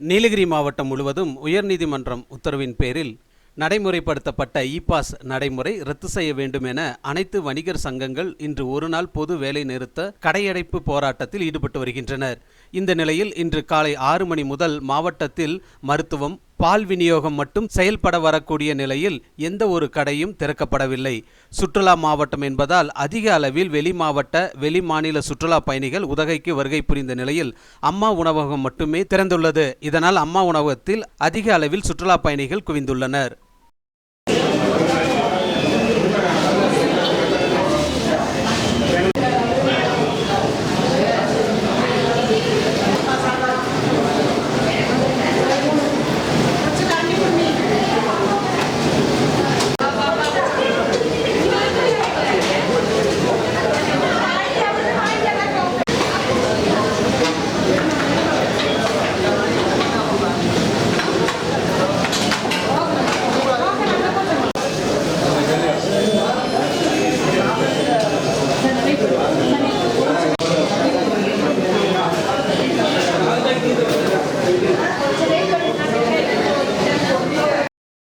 நீலகிரி மாவட்டம் முழுவதும் உயர்நீதிமன்றம் உத்தரவின் பேரில் நடைமுறைப்படுத்தப்பட்ட இ பாஸ் நடைமுறை ரத்து செய்ய வேண்டும் என அனைத்து வணிகர் சங்கங்கள் இன்று ஒருநாள் பொது வேலை நிறுத்த கடையடைப்பு போராட்டத்தில் ஈடுபட்டு வருகின்றனர். இந்த நிலையில் இன்று காலை ஆறு மணி முதல் மாவட்டத்தில் மருத்துவம் பால் விநியோகம் மட்டும் செயல்பட வரக்கூடிய நிலையில் எந்த ஒரு கடையும் திறக்கப்படவில்லை. சுற்றுலா மாவட்டம் என்பதால் அதிக அளவில் வெளி மாவட்ட வெளி மாநில சுற்றுலா பயணிகள் உதகைக்கு வருகை புரிந்த நிலையில் அம்மா உணவகம் மட்டுமே திறந்துள்ளது. இதனால் அம்மா உணவகத்தில் அதிக அளவில் சுற்றுலா பயணிகள் குவிந்துள்ளனர்.